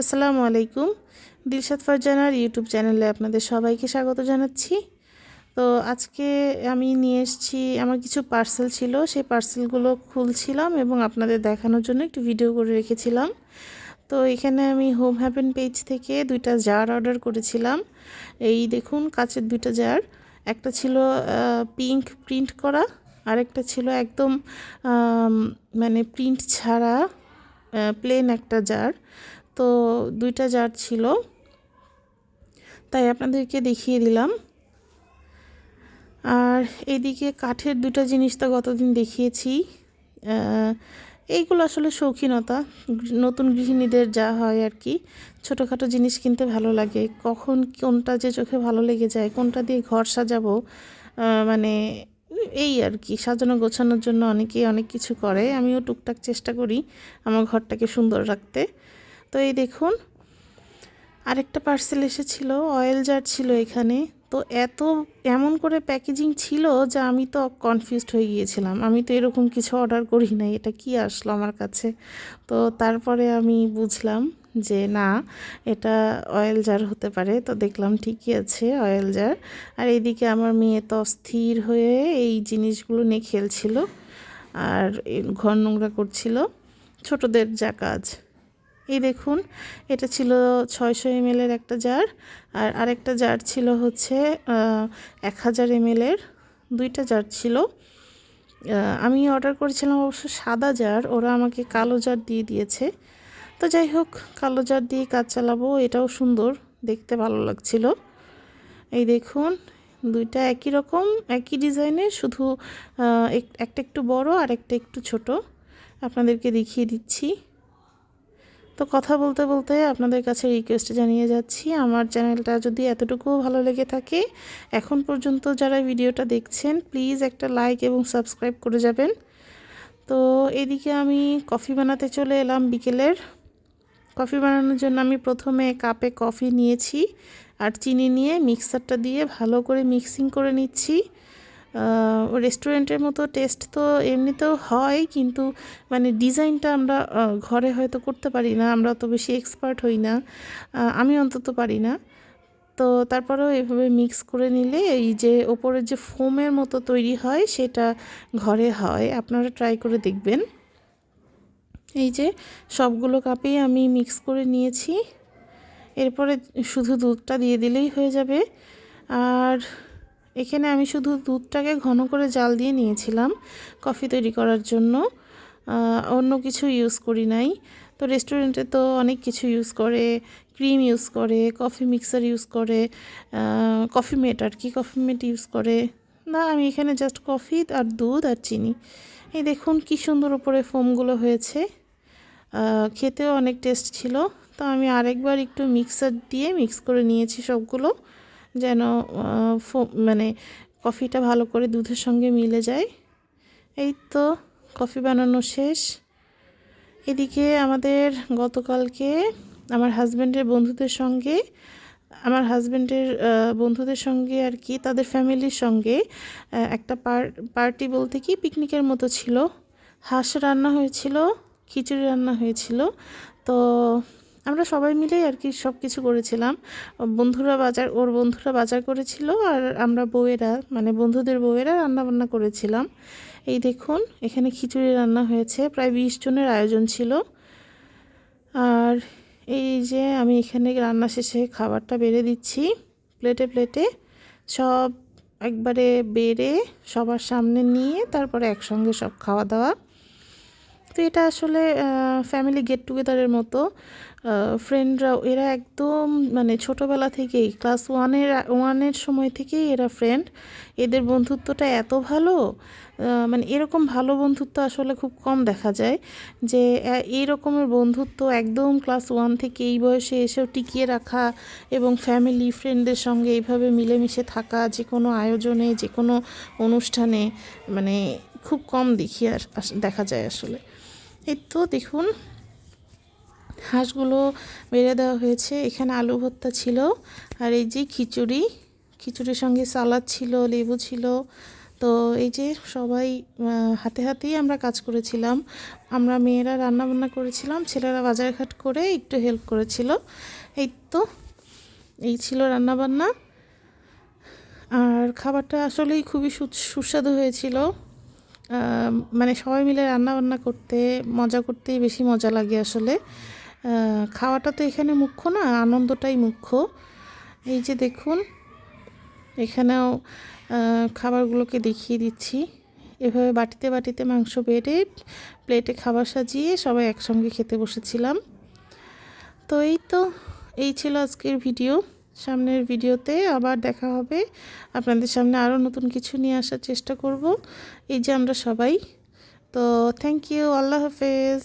আসসালামু আলাইকুম। দিলশাদ ফারজানার ইউটিউব চ্যানেলে আপনাদের সবাইকে স্বাগত জানাচ্ছি। তো আজকে আমি নিয়ে এসেছি, আমার কিছু পার্সেল ছিল, সেই পার্সেলগুলো খুলছিলাম এবং আপনাদের দেখানোর জন্য একটু ভিডিও করে রেখেছিলাম। তো এখানে আমি হোম হ্যাপেন পেজ থেকে দুইটা জার অর্ডার করেছিলাম। এই দেখুন, কাচের দুইটা জার একটা ছিল পিঙ্ক প্রিন্ট করা, আরেকটা ছিল একদম মানে প্রিন্ট ছাড়া প্লেন একটা জার তো দুইটা জার ছিল। তাই আপনাদেরকে দেখিয়ে দিলাম। আর এইদিকে কাঠের দুটো জিনিস তো গতদিন দেখিয়েছি। এইগুলো আসলে শৌখিনতা। নতুন গৃহিণীদের যা হয় আর কি, ছোটোখাটো জিনিস কিনতে ভালো লাগে। কখন কোনটা যে চোখে ভালো লেগে যায়, কোনটা দিয়ে ঘর সাজাবো মানে এই আর কি, সাজানো গোছানোর জন্য অনেকেই অনেক কিছু করে। আমিও টুকটাক চেষ্টা করি আমার ঘরটাকে সুন্দর রাখতে। তো এই দেখুন, আরেকটা পার্সেল এসেছিল অয়েল জার ছিল এখানে। তো এত, এমন করে প্যাকেজিং ছিল যা আমি তো কনফিউজড হয়ে গিয়েছিলাম। আমি তো এরকম কিছু অর্ডার করি নাই, এটা কি আসলো আমার কাছে? তো তারপরে আমি বুঝলাম যে না, এটা অয়েল জার হতে পারে। তো দেখলাম ঠিকই আছে অয়েল জার আর এইদিকে আমার মেয়ে তো অস্থির হয়ে এই জিনিসগুলো নিয়ে খেলছিল আর ঘর নোংরা করছিল। ছোটদের যা কাজ। এই দেখুন, এটা ছিল ছয়শো এমএলের একটা জার আর আরেকটা জার ছিল হচ্ছে এক হাজার এমএলের, দুইটা জার ছিল। আমি অর্ডার করেছিলাম অবশ্য সাদা জার ওরা আমাকে কালো জার দিয়ে দিয়েছে। তো যাই হোক, কালো জার দিয়ে কাজ চালাবো, এটাও সুন্দর, দেখতে ভালো লাগছিল। এই দেখুন, দুইটা একই রকম, একই ডিজাইনের, শুধু একটা একটু বড় আর একটা একটু ছোট। আপনাদেরকে দেখিয়ে দিচ্ছি। তো কথা বলতে বলতে আপনাদের কাছে রিকোয়েস্ট জানিয়ে যাচ্ছি, আমার চ্যানেলটা যদি এতটুকুও ভালো লেগে থাকে, এখন পর্যন্ত যারা ভিডিওটা দেখছেন প্লিজ একটা লাইক এবং সাবস্ক্রাইব করে যাবেন। তো এদিকে আমি কফি বানাতে চলে এলাম বিকেলের। কফি বানানোর জন্য আমি প্রথমে কাপে কফি নিয়েছি আর চিনি নিয়ে মিক্সারটা দিয়ে ভালো করে মিক্সিং করে নিচ্ছি। রেস্টুরেন্টের মতো টেস্ট তো এমনিতেও হয়, কিন্তু মানে ডিজাইনটা আমরা ঘরে হয়তো করতে পারি না, আমরা অত বেশি এক্সপার্ট হই না আমি অন্তত পারি না। তো তারপরেও এভাবে মিক্স করে নিলে এই যে ওপরের যে ফোমের মতো তৈরি হয়, সেটা ঘরে হয়। আপনারা ট্রাই করে দেখবেন। এই যে সবগুলো কাপেই আমি মিক্স করে নিয়েছি। এরপরে শুধু দুধটা দিয়ে দিলেই হয়ে যাবে। আর এখানে আমি শুধু দুধটাকে ঘন করে জাল দিয়ে নিয়েছিলাম কফি তৈরি করার জন্য। অন্য কিছু ইউজ করি নাই। তো রেস্টুরেন্টে তো অনেক কিছু ইউজ করে ক্রিম ইউজ করে কফি মিক্সার ইউজ করে কফি মেট আর কি কফি মেট ইউজ করে। না, আমি এখানে জাস্ট কফি আর দুধ আর চিনি। এই দেখুন কি সুন্দর উপরে ফোমগুলো হয়েছে। খেতেও অনেক টেস্ট ছিল। তো আমি আরেকবার একটু মিক্সার দিয়ে মিক্স করে নিয়েছি সবগুলো। যেন মানে কফিটা ভালো করে দুধের সঙ্গে মিলে যায়। এই তো কফি বানানো শেষ। এদিকে আমাদের গতকালকে আমার হাজব্যান্ডের বন্ধুদের সঙ্গে, আমার হাজব্যান্ডের বন্ধুদের সঙ্গে আর কি, তাদের ফ্যামিলির সঙ্গে একটা পার্টি বলতে কি, পিকনিকের মতো ছিল। হাঁস রান্না হয়েছিল, খিচুড়ি রান্না হয়েছিল। তো আমরা সবাই মিলেই আর কি সব কিছু করেছিলাম। বন্ধুরা বাজার, ওর বন্ধুরা বাজার করেছিল আর আমরা বউয়েরা মানে বন্ধুদের বউয়েরা রান্না বান্না করেছিলাম। এই দেখুন, এখানে খিচুড়ি রান্না হয়েছে, প্রায় বিশ জনের আয়োজন ছিল। আর এই যে আমি এখানে রান্না শেষে খাবারটা বেড়ে দিচ্ছি, প্লেটে প্লেটে। সব একবারে বেড়ে সবার সামনে নিয়ে তারপরে একসঙ্গে সব খাওয়া দাওয়া। তো এটা আসলে ফ্যামিলি গেট টুগেদারের মতো ফ্রেন্ডরা এরা একদম মানে ছোটোবেলা থেকেই ক্লাস ওয়ানের ওয়ানের সময় থেকেই এরা ফ্রেন্ড এদের বন্ধুত্বটা এত ভালো মানে এরকম ভালো বন্ধুত্ব আসলে খুব কম দেখা যায় যে এই রকমের বন্ধুত্ব একদম ক্লাস ওয়ান থেকে এই বয়সে এসেও টিকিয়ে রাখা এবং ফ্যামিলি ফ্রেন্ডদের সঙ্গে এইভাবে মিলেমিশে থাকা যে কোনো আয়োজনে যে কোনো অনুষ্ঠানে মানে খুব কম দেখি আর দেখা যায় আসলে। এই তো দেখুন, হাঁসগুলো বেড়ে দেওয়া হয়েছে। এখানে আলু ভর্তা ছিল, আর এই যে খিচুড়ি, খিচুড়ির সঙ্গে সালাদ ছিল, লেবু ছিল। তো এই যে সবাই হাতে হাতেই আমরা কাজ করেছিলাম। আমরা মেয়েরা রান্না বান্না করেছিলাম, ছেলেরা বাজারঘাট করে একটু হেল্প করেছিল। এই তো, এই ছিল রান্নাবান্না। আর খাবারটা আসলেই খুবই সুস্বাদু হয়েছিল। মানে সবাই মিলে রান্না বান্না করতে, মজা করতেই বেশি মজা লাগে আসলে। খাওয়াটা তো এখানে মুখ্য না, আনন্দটাই মুখ্য। এই যে দেখুন, এখানেও খাবারগুলোকে দেখিয়ে দিচ্ছি। এভাবে বাটিতে বাটিতে মাংস বেড়ে প্লেটে খাবার সাজিয়ে সবাই একসঙ্গে খেতে বসেছিলাম। তো এই তো, এই ছিল আজকের ভিডিও। সামনের ভিডিওতে আবার দেখা হবে। আপনাদের সামনে আরও নতুন কিছু নিয়ে আসার চেষ্টা করব। এই যে আমরা সবাই। তো থ্যাংক ইউ আল্লাহ হাফেজ।